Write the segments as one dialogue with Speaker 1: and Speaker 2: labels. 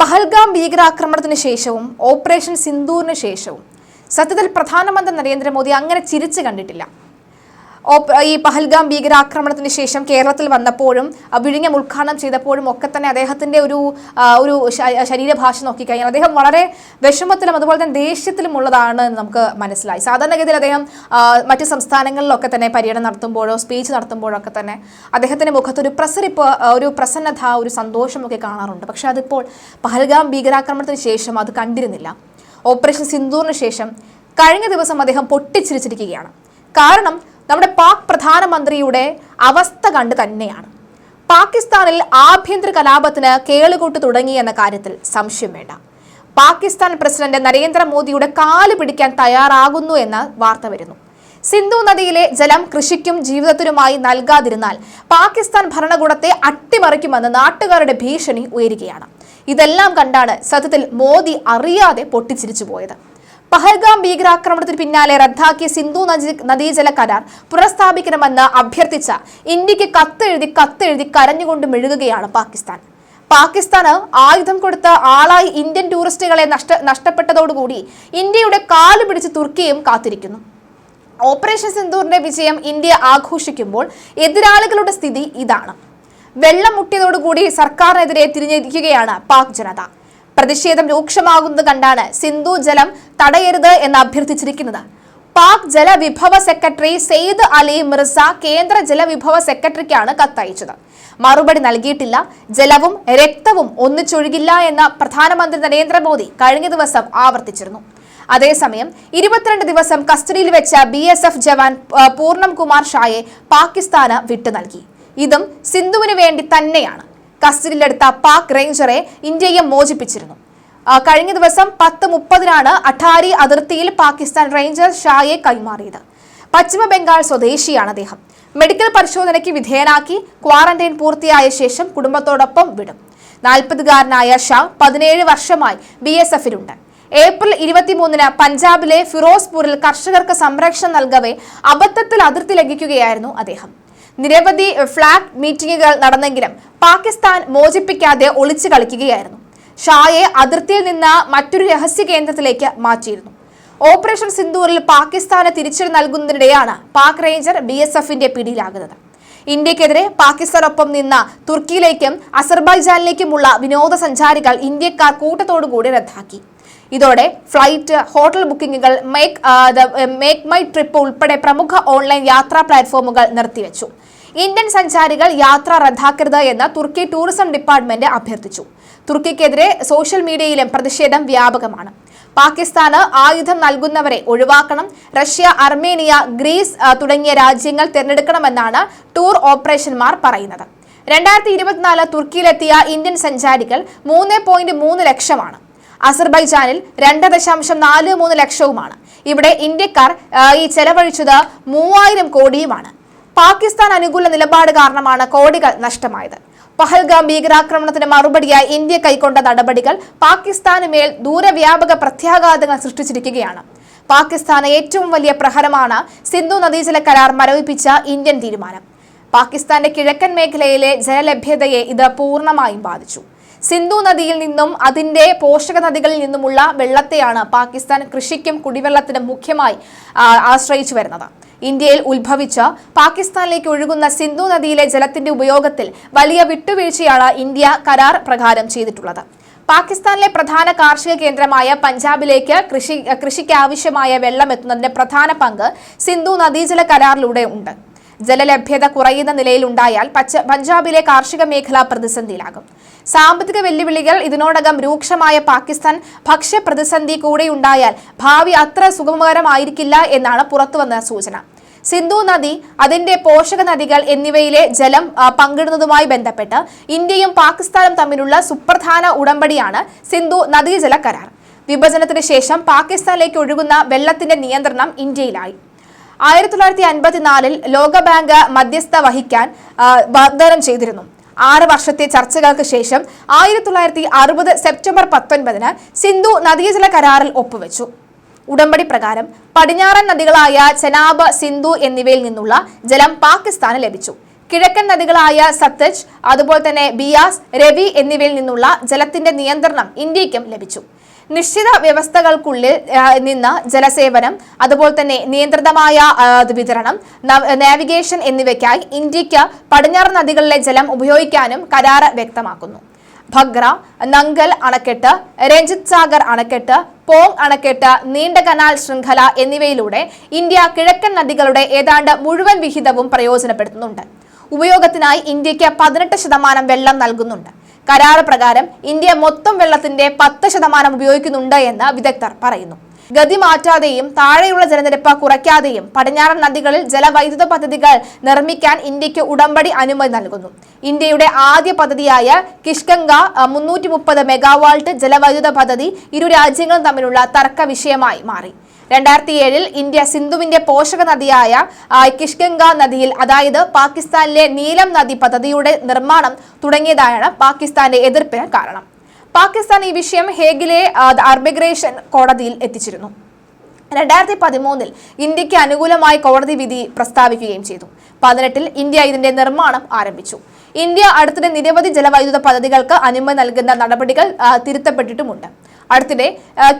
Speaker 1: പഹൽഗാം ഭീകരാക്രമണത്തിന് ശേഷവും ഓപ്പറേഷൻ സിന്ദൂറിന് ശേഷവും. സത്യത്തിൽ പ്രധാനമന്ത്രി നരേന്ദ്രമോദി അങ്ങനെ ചിരിച്ചു കണ്ടിട്ടില്ല. ഈ പഹൽഗാം ഭീകരാക്രമണത്തിന് ശേഷം കേരളത്തിൽ വന്നപ്പോഴും വിഴിഞ്ഞം ഉദ്ഘാടനം ചെയ്തപ്പോഴും ഒക്കെ തന്നെ അദ്ദേഹത്തിന്റെ ഒരു ഒരു ശരീരഭാഷ നോക്കിക്കഴിഞ്ഞാൽ അദ്ദേഹം വളരെ വിഷമത്തിലും അതുപോലെ തന്നെ ദേഷ്യത്തിലും ഉള്ളതാണ് എന്ന് നമുക്ക് മനസ്സിലായി. സാധാരണഗതിയിൽ അദ്ദേഹം മറ്റ് സംസ്ഥാനങ്ങളിലൊക്കെ തന്നെ പര്യടനം നടത്തുമ്പോഴോ സ്പീച്ച് നടത്തുമ്പോഴോ ഒക്കെ തന്നെ അദ്ദേഹത്തിന്റെ മുഖത്ത് ഒരു പ്രസരിപ്പ് ഒരു പ്രസന്നത ഒരു സന്തോഷമൊക്കെ കാണാറുണ്ട്. പക്ഷെ അതിപ്പോൾ പഹൽഗാം ഭീകരാക്രമണത്തിന് ശേഷം അത് കണ്ടിരുന്നില്ല. ഓപ്പറേഷൻ സിന്ദൂറിന് ശേഷം കഴിഞ്ഞ ദിവസം അദ്ദേഹം പൊട്ടിച്ചിരിച്ചിരിക്കുകയാണ്. കാരണം നമ്മുടെ പാക് പ്രധാനമന്ത്രിയുടെ അവസ്ഥ കണ്ട് തന്നെയാണ്. പാകിസ്ഥാനിൽ ആഭ്യന്തര കലാപത്തിന് കേളുകൂട്ട് തുടങ്ങി എന്ന കാര്യത്തിൽ സംശയം വേണ്ട. പാകിസ്ഥാൻ പ്രസിഡന്റ് നരേന്ദ്രമോദിയുടെ കാൽ പിടിക്കാൻ തയ്യാറാകുന്നു എന്ന വാർത്ത വരുന്നു. സിന്ധു നദിയിലെ ജലം കൃഷിക്കും ജീവിതത്തിനുമായി നൽകാതിരുന്നാൽ പാകിസ്ഥാൻ ഭരണകൂടത്തെ അട്ടിമറിക്കുമെന്ന് നാട്ടുകാരുടെ ഭീഷണി ഉയരുകയാണ്. ഇതെല്ലാം കണ്ടാണ് സത്യത്തിൽ മോദി അറിയാതെ പൊട്ടിച്ചിരിച്ചു പോയത്. പഹൽഗാം ഭീകരാക്രമണത്തിന് പിന്നാലെ റദ്ദാക്കിയ സിന്ധു നദി നദീജല കരാർ പുനഃസ്ഥാപിക്കണമെന്ന് അഭ്യർത്ഥിച്ച ഇന്ത്യയ്ക്ക് കത്തെഴുതി കത്തെഴുതി കരഞ്ഞുകൊണ്ട് മെഴുകുകയാണ് പാകിസ്ഥാൻ. പാകിസ്ഥാന് ആയുധം കൊടുത്ത ആളായി ഇന്ത്യൻ ടൂറിസ്റ്റുകളെ നഷ്ട നഷ്ടപ്പെട്ടതോടുകൂടി ഇന്ത്യയുടെ കാൽ പിടിച്ച് തുർക്കിയും കാത്തിരിക്കുന്നു. ഓപ്പറേഷൻ സിന്ദൂറിന്റെ വിജയം ഇന്ത്യ ആഘോഷിക്കുമ്പോൾ എതിരാളികളുടെ സ്ഥിതി ഇതാണ്. വെള്ളം മുട്ടിയതോടുകൂടി സർക്കാരിനെതിരെ തിരിഞ്ഞിരിക്കുകയാണ് പാക് ജനത. പ്രതിഷേധം രൂക്ഷമാകുന്നത് കണ്ടാണ് സിന്ധു ജലം തടയരുത് എന്ന് അഭ്യർത്ഥിച്ചിരിക്കുന്നത്. പാക് ജലവിഭവ സെക്രട്ടറി സെയ്ദ് അലി മിർസ കേന്ദ്ര ജലവിഭവ സെക്രട്ടറിക്കാണ് കത്തയച്ചത്. മറുപടി നൽകിയിട്ടില്ല. ജലവും രക്തവും ഒന്നിച്ചൊഴുകില്ല എന്ന് പ്രധാനമന്ത്രി നരേന്ദ്രമോദി കഴിഞ്ഞ ദിവസം ആവർത്തിച്ചിരുന്നു. അതേസമയം ഇരുപത്തിരണ്ട് ദിവസം കസ്റ്റഡിയിൽ വെച്ച ബി എസ് എഫ് ജവാൻ പൂർണം കുമാർ ഷായെ പാകിസ്ഥാന് വിട്ടു നൽകി ഇതും സിന്ധുവിന് വേണ്ടി തന്നെയാണ്. കസ്റ്റഡിയിലെടുത്ത പാക് റേഞ്ചറെ ഇന്ത്യയെ മോചിപ്പിച്ചിരുന്നു. കഴിഞ്ഞ ദിവസം പത്ത് മുപ്പതിനാണ് അഠാരി അതിർത്തിയിൽ പാകിസ്ഥാൻ റേഞ്ചർ ഷായെ കൈമാറിയത്. പശ്ചിമ ബംഗാൾ സ്വദേശിയാണ് അദ്ദേഹം. മെഡിക്കൽ പരിശോധനയ്ക്ക് വിധേയനാക്കി ക്വാറന്റൈൻ പൂർത്തിയായ ശേഷം കുടുംബത്തോടൊപ്പം വിടും. നാൽപ്പതുകാരനായ ഷാ പതിനേഴ് വർഷമായി ബി എസ് എഫിലുണ്ട്. ഏപ്രിൽ ഇരുപത്തിമൂന്നിന് പഞ്ചാബിലെ ഫിറോസ്പൂരിൽ കർഷകർക്ക് സംരക്ഷണം നൽകവെ അബദ്ധത്തിൽ അതിർത്തി ലംഘിക്കുകയായിരുന്നു അദ്ദേഹം. നിരവധി ഫ്ളാഗ് മീറ്റിംഗുകൾ നടന്നെങ്കിലും പാകിസ്ഥാൻ മോചിപ്പിക്കാതെ ഒളിച്ചു കളിക്കുകയായിരുന്നു. ഷായെ അതിർത്തിയിൽ നിന്ന് മറ്റൊരു രഹസ്യ കേന്ദ്രത്തിലേക്ക് മാറ്റിയിരുന്നു. ഓപ്പറേഷൻ സിന്ദൂറിൽ പാകിസ്ഥാന് തിരിച്ചടി നൽകുന്നതിനിടെയാണ് പാക് റേഞ്ചർ ബി എസ് എഫിന്റെ പിടിയിലാകുന്നത്. ഇന്ത്യക്കെതിരെ പാകിസ്ഥാനൊപ്പം നിന്ന തുർക്കിയിലേക്കും അസർബൈജാനിലേക്കുമുള്ള വിനോദസഞ്ചാരികൾ ഇന്ത്യക്കാർ കൂട്ടത്തോടുകൂടി റദ്ദാക്കി. ഇതോടെ ഫ്ലൈറ്റ് ഹോട്ടൽ ബുക്കിംഗുകൾ മേക്ക് മേക്ക് മൈ ട്രിപ്പ് ഉൾപ്പെടെ പ്രമുഖ ഓൺലൈൻ യാത്രാ പ്ലാറ്റ്ഫോമുകൾ നിർത്തിവെച്ചു. ഇന്ത്യൻ സഞ്ചാരികൾ യാത്ര റദ്ദാക്കരുത് എന്ന് തുർക്കി ടൂറിസം ഡിപ്പാർട്ട്മെന്റ് അഭ്യർത്ഥിച്ചു. തുർക്കിക്കെതിരെ സോഷ്യൽ മീഡിയയിലും പ്രതിഷേധം വ്യാപകമാണ്. പാകിസ്ഥാന് ആയുധം നൽകുന്നവരെ ഒഴിവാക്കണം. റഷ്യ അർമേനിയ ഗ്രീസ് തുടങ്ങിയ രാജ്യങ്ങൾ തിരഞ്ഞെടുക്കണമെന്നാണ് ടൂർ ഓപ്പറേഷന്മാർ പറയുന്നത്. രണ്ടായിരത്തി ഇരുപത്തിനാല് തുർക്കിയിലെത്തിയ ഇന്ത്യൻ സഞ്ചാരികൾ മൂന്ന് പോയിന്റ് മൂന്ന് ലക്ഷമാണ്. അസർബൈജാനിൽ രണ്ട് ദശാംശം നാല് മൂന്ന് ലക്ഷവുമാണ്. ഇവിടെ ഇന്ത്യക്കാർ ഈ ചെലവഴിച്ചത് മൂവായിരം കോടിയുമാണ്. പാകിസ്ഥാൻ അനുകൂല നിലപാട് കാരണമാണ് കോടികൾ നഷ്ടമായത്. പഹൽഗാം ഭീകരാക്രമണത്തിന് മറുപടിയായി ഇന്ത്യ കൈക്കൊണ്ട നടപടികൾ പാകിസ്ഥാന് മേൽ ദൂരവ്യാപക പ്രത്യാഘാതങ്ങൾ സൃഷ്ടിച്ചിരിക്കുകയാണ്. പാകിസ്ഥാന് ഏറ്റവും വലിയ പ്രഹരമാണ് സിന്ധു നദീജല കരാർ മരവിപ്പിച്ച ഇന്ത്യൻ തീരുമാനം. പാകിസ്ഥാന്റെ കിഴക്കൻ മേഖലയിലെ ജലലഭ്യതയെ ഇത് പൂർണമായും ബാധിച്ചു. സിന്ധു നദിയിൽ നിന്നും അതിന്റെ പോഷക നദികളിൽ നിന്നുമുള്ള വെള്ളത്തെയാണ് പാകിസ്ഥാൻ കൃഷിക്കും കുടിവെള്ളത്തിനും മുഖ്യമായി ആശ്രയിച്ചു വരുന്നത്. ഇന്ത്യയിൽ ഉത്ഭവിച്ച പാകിസ്ഥാനിലേക്ക് ഒഴുകുന്ന സിന്ധു നദിയിലെ ജലത്തിന്റെ ഉപയോഗത്തിൽ വലിയ വിട്ടുവീഴ്ചയാണ് ഇന്ത്യ കരാർ പ്രകാരം ചെയ്തിട്ടുള്ളത്. പാകിസ്ഥാനിലെ പ്രധാന കാർഷിക കേന്ദ്രമായ പഞ്ചാബിലേക്ക് കൃഷി കൃഷിക്ക് ആവശ്യമായ വെള്ളം എത്തുന്നതിന്റെ പ്രധാന പങ്ക് സിന്ധു നദീജല കരാറിലൂടെ ഉണ്ട് ജലലഭ്യത കുറയുന്ന നിലയിലുണ്ടായാൽ പച്ച പഞ്ചാബിലെ കാർഷിക മേഖല പ്രതിസന്ധിയിലാകും. സാമ്പത്തിക വെല്ലുവിളികൾ ഇതിനോടകം രൂക്ഷമായ പാകിസ്ഥാൻ ഭക്ഷ്യ പ്രതിസന്ധി കൂടെയുണ്ടായാൽ ഭാവി അത്ര സുഗമകരമായിരിക്കില്ല എന്നാണ് പുറത്തുവന്ന സൂചന. സിന്ധു നദി അതിന്റെ പോഷക നദികൾ എന്നിവയിലെ ജലം പങ്കിടുന്നതുമായി ബന്ധപ്പെട്ട് ഇന്ത്യയും പാകിസ്ഥാനും തമ്മിലുള്ള സുപ്രധാന ഉടമ്പടിയാണ് സിന്ധു നദീജല കരാർ. വിഭജനത്തിന് ശേഷം പാകിസ്ഥാനിലേക്ക് ഒഴുകുന്ന വെള്ളത്തിന്റെ നിയന്ത്രണം ഇന്ത്യയിലായി. ആയിരത്തി തൊള്ളായിരത്തി അൻപത്തിനാലിൽ ലോകബാങ്ക് മധ്യസ്ഥ വഹിക്കാൻ വാഗ്ദാനം ചെയ്തിരുന്നു. ആറ് വർഷത്തെ ചർച്ചകൾക്ക് ശേഷം ആയിരത്തി തൊള്ളായിരത്തി അറുപത് സെപ്റ്റംബർ പത്തൊൻപതിന് സിന്ധു നദീജല കരാറിൽ ഒപ്പുവെച്ചു. ഉടമ്പടി പ്രകാരം പടിഞ്ഞാറൻ നദികളായ ചെനാബ് സിന്ധു എന്നിവയിൽ നിന്നുള്ള ജലം പാകിസ്ഥാന് ലഭിച്ചു. കിഴക്കൻ നദികളായ സത്ലജ് അതുപോലെ തന്നെ ബിയാസ് രവി എന്നിവയിൽ നിന്നുള്ള ജലത്തിന്റെ നിയന്ത്രണം ഇന്ത്യയ്ക്കും ലഭിച്ചു. നിശ്ചിത വ്യവസ്ഥകൾക്കുള്ളിൽ നിന്ന് ജലസേവനം അതുപോലെ തന്നെ നിയന്ത്രിതമായ വിതരണം നവ- നാവിഗേഷൻ എന്നിവയ്ക്കായി ഇന്ത്യയ്ക്ക് പടിഞ്ഞാറ് നദികളിലെ ജലം ഉപയോഗിക്കാനും കരാറ് വ്യക്തമാക്കുന്നു. ഭഗ്ര നങ്കൽ അണക്കെട്ട് രഞ്ജിത് സാഗർ അണക്കെട്ട് പോങ് അണക്കെട്ട് നീണ്ട കനാൽ ശൃംഖല എന്നിവയിലൂടെ ഇന്ത്യ കിഴക്കൻ നദികളുടെ ഏതാണ്ട് മുഴുവൻ വിഹിതവും പ്രയോജനപ്പെടുത്തുന്നുണ്ട്. ഉപയോഗത്തിനായി ഇന്ത്യയ്ക്ക് പതിനെട്ട് ശതമാനം വെള്ളം നൽകുന്നുണ്ട്. കരാറ് പ്രകാരം ഇന്ത്യ മൊത്തം വെള്ളത്തിന്റെ പത്ത് ശതമാനം ഉപയോഗിക്കുന്നുണ്ട് എന്ന് വിദഗ്ധർ പറയുന്നു. ഗതി മാറ്റാതെയും താഴെയുള്ള ജലനിരപ്പ് കുറയ്ക്കാതെയും പടിഞ്ഞാറൻ നദികളിൽ ജലവൈദ്യുത പദ്ധതികൾ നിർമ്മിക്കാൻ ഇന്ത്യയ്ക്ക് ഉടമ്പടി അനുമതി നൽകുന്നു. ഇന്ത്യയുടെ ആദ്യ പദ്ധതിയായ കിഷ്കംഗ മുന്നൂറ്റി മുപ്പത് മെഗാവാൾട്ട് ജലവൈദ്യുത പദ്ധതി ഇരു രാജ്യങ്ങളും തമ്മിലുള്ള തർക്ക വിഷയമായി മാറി. രണ്ടായിരത്തി ഏഴിൽ ഇന്ത്യ സിന്ധുവിന്റെ പോഷക നദിയായ കിഷ്കംഗ നദിയിൽ അതായത് പാകിസ്ഥാനിലെ നീലം നദി പദ്ധതിയുടെ നിർമ്മാണം തുടങ്ങിയതാണ് പാകിസ്ഥാന്റെ എതിർപ്പിന് കാരണം. പാകിസ്ഥാൻ ഈ വിഷയം ഹേഗിലെ അർബിഗ്രേഷൻ കോടതിയിൽ എത്തിച്ചിരുന്നു. രണ്ടായിരത്തി പതിമൂന്നിൽ ഇന്ത്യയ്ക്ക് അനുകൂലമായി കോടതി വിധി പ്രസ്താവിക്കുകയും ചെയ്തു. പതിനെട്ടിൽ ഇന്ത്യ ഇതിന്റെ നിർമ്മാണം ആരംഭിച്ചു. ഇന്ത്യ അടുത്തിടെ നിരവധി ജലവൈദ്യുത പദ്ധതികൾക്ക് അനുമതി നൽകുന്ന നടപടികൾ തിരുത്തപ്പെട്ടിട്ടുമുണ്ട്. അടുത്തിടെ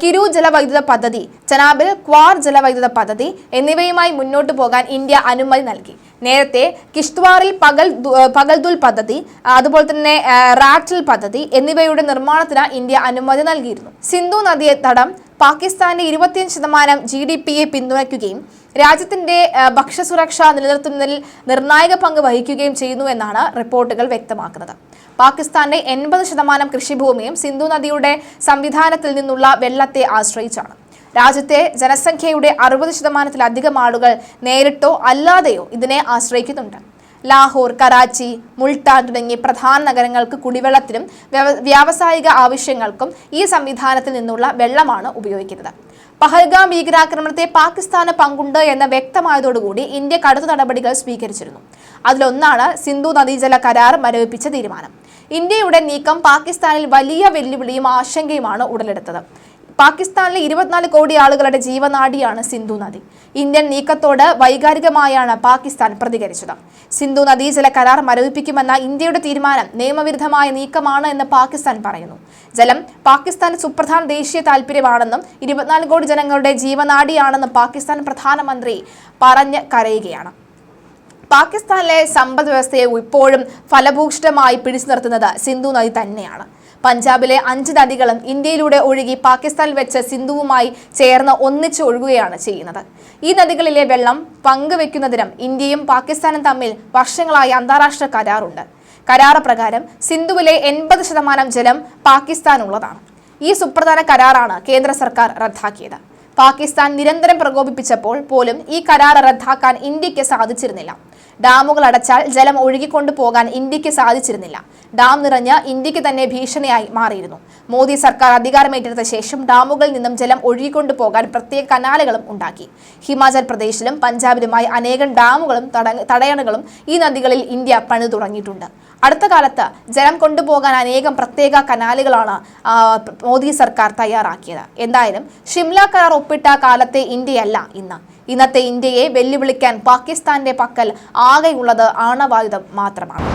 Speaker 1: കിരു ജലവൈദ്യുത പദ്ധതി ചനാബിൽ ക്വാർ ജലവൈദ്യുത പദ്ധതി എന്നിവയുമായി മുന്നോട്ടു പോകാൻ ഇന്ത്യ അനുമതി നൽകി. നേരത്തെ കിഷ്ത്വാറിൽ പകൽ പകൽദുൽ പദ്ധതി അതുപോലെ തന്നെ റാറ്റിൽ പദ്ധതി എന്നിവയുടെ നിർമ്മാണത്തിന് ഇന്ത്യ അനുമതി നൽകിയിരുന്നു. സിന്ധു നദിയെ തടം പാകിസ്ഥാന്റെ ഇരുപത്തിയഞ്ച് ശതമാനം ജി ഡി പിയെ പിന്തുണയ്ക്കുകയും രാജ്യത്തിന്റെ ഭക്ഷ്യസുരക്ഷ നിലനിർത്തുന്നതിൽ നിർണായക പങ്ക് വഹിക്കുകയും ചെയ്യുന്നു എന്നാണ് റിപ്പോർട്ടുകൾ വ്യക്തമാക്കുന്നത്. പാകിസ്ഥാന്റെ എൺപത് ശതമാനം കൃഷിഭൂമിയും സിന്ധു നദിയുടെ സംവിധാനത്തിൽ നിന്നുള്ള വെള്ളത്തെ ആശ്രയിച്ചാണ്. രാജ്യത്തെ ജനസംഖ്യയുടെ അറുപത് ശതമാനത്തിലധികം ആളുകൾ നേരിട്ടോ അല്ലാതെയോ ഇതിനെ ആശ്രയിക്കുന്നുണ്ട്. ലാഹോർ കറാച്ചി മുൾട്ടാൻ തുടങ്ങിയ പ്രധാന നഗരങ്ങൾക്ക് കുടിവെള്ളത്തിനും വ്യാവസായിക ആവശ്യങ്ങൾക്കും ഈ സംവിധാനത്തിൽ നിന്നുള്ള വെള്ളമാണ് ഉപയോഗിക്കുന്നത്. പഹൽഗാം ഭീകരാക്രമണത്തെ പാകിസ്ഥാന് പങ്കുണ്ട് എന്ന് വ്യക്തമായതോടുകൂടി ഇന്ത്യ കടുത്ത നടപടികൾ സ്വീകരിച്ചിരുന്നു. അതിലൊന്നാണ് സിന്ധു നദീജല കരാർ മരവിപ്പിച്ച തീരുമാനം. ഇന്ത്യയുടെ നീക്കം പാകിസ്ഥാനിൽ വലിയ വെല്ലുവിളിയും ആശങ്കയുമാണ് ഉടലെടുത്തത്. പാകിസ്ഥാനിലെ ഇരുപത്തിനാല് കോടി ആളുകളുടെ ജീവനാഡിയാണ് സിന്ധു നദി. ഇന്ത്യൻ നീക്കത്തോട് വൈകാരികമായാണ് പാകിസ്ഥാൻ പ്രതികരിച്ചത്. സിന്ധു നദീജല കരാർ മരവിപ്പിക്കുമെന്ന ഇന്ത്യയുടെ തീരുമാനം നിയമവിരുദ്ധമായ നീക്കമാണ് എന്ന് പാകിസ്ഥാൻ പറയുന്നു. ജലം പാകിസ്ഥാൻ സുപ്രധാന ദേശീയ താല്പര്യമാണെന്നും ഇരുപത്തിനാല് കോടി ജനങ്ങളുടെ ജീവനാഡിയാണെന്നും പാകിസ്ഥാൻ പ്രധാനമന്ത്രി പറഞ്ഞ് കരയുകയാണ്. പാകിസ്ഥാനിലെ സമ്പദ് വ്യവസ്ഥയെ ഇപ്പോഴും ഫലഭൂഷ്ടമായി പിടിച്ചു നിർത്തുന്നത് സിന്ധു നദി തന്നെയാണ്. പഞ്ചാബിലെ അഞ്ച് നദികളും ഇന്ത്യയിലൂടെ ഒഴുകി പാകിസ്ഥാനിൽ വെച്ച് സിന്ധുവുമായി ചേർന്ന് ഒന്നിച്ച് ഒഴുകുകയാണ് ചെയ്യുന്നത്. ഈ നദികളിലെ വെള്ളം പങ്കുവെക്കുന്നതിനും ഇന്ത്യയും പാകിസ്ഥാനും തമ്മിൽ വർഷങ്ങളായി അന്താരാഷ്ട്ര കരാറുണ്ട്. കരാറ് പ്രകാരം സിന്ധുവിലെ എൺപത് ശതമാനം ജലം പാകിസ്ഥാനുള്ളതാണ്. ഈ സുപ്രധാന കരാറാണ് കേന്ദ്ര സർക്കാർ റദ്ദാക്കിയത്. പാകിസ്ഥാൻ നിരന്തരം പ്രകോപിപ്പിച്ചപ്പോൾ പോലും ഈ കരാർ റദ്ദാക്കാൻ ഇന്ത്യയ്ക്ക് സാധിച്ചിരുന്നില്ല. ഡാമുകൾ അടച്ചാൽ ജലം ഒഴുകിക്കൊണ്ടു പോകാൻ ഇന്ത്യയ്ക്ക് സാധിച്ചിരുന്നില്ല. ഡാം നിറഞ്ഞ് ഇന്ത്യയ്ക്ക് തന്നെ ഭീഷണിയായി മാറിയിരുന്നു. മോദി സർക്കാർ അധികാരമേറ്റെടുത്ത ശേഷം ഡാമുകളിൽ നിന്നും ജലം ഒഴുകിക്കൊണ്ടു പോകാൻ പ്രത്യേക കനാലുകളും ഉണ്ടാക്കി. ഹിമാചൽ പ്രദേശിലും പഞ്ചാബിലുമായി അനേകം ഡാമുകളും തടയണകളും ഈ നദികളിൽ ഇന്ത്യ പണിതു തുടങ്ങിയിട്ടുണ്ട്. അടുത്ത കാലത്ത് ജലം കൊണ്ടുപോകാൻ അനേകം പ്രത്യേക കനാലുകളാണ് മോദി സർക്കാർ തയ്യാറാക്കിയത്. എന്തായാലും ഷിംല കരാർ ഒപ്പിട്ട കാലത്തെ ഇന്ത്യയല്ല ഇന്ന്. ഇന്നത്തെ ഇന്ത്യയെ വെല്ലുവിളിക്കാൻ പാകിസ്ഥാന്റെ പക്കൽ ആകെയുള്ളത് ആണവായുധം മാത്രമാണ്.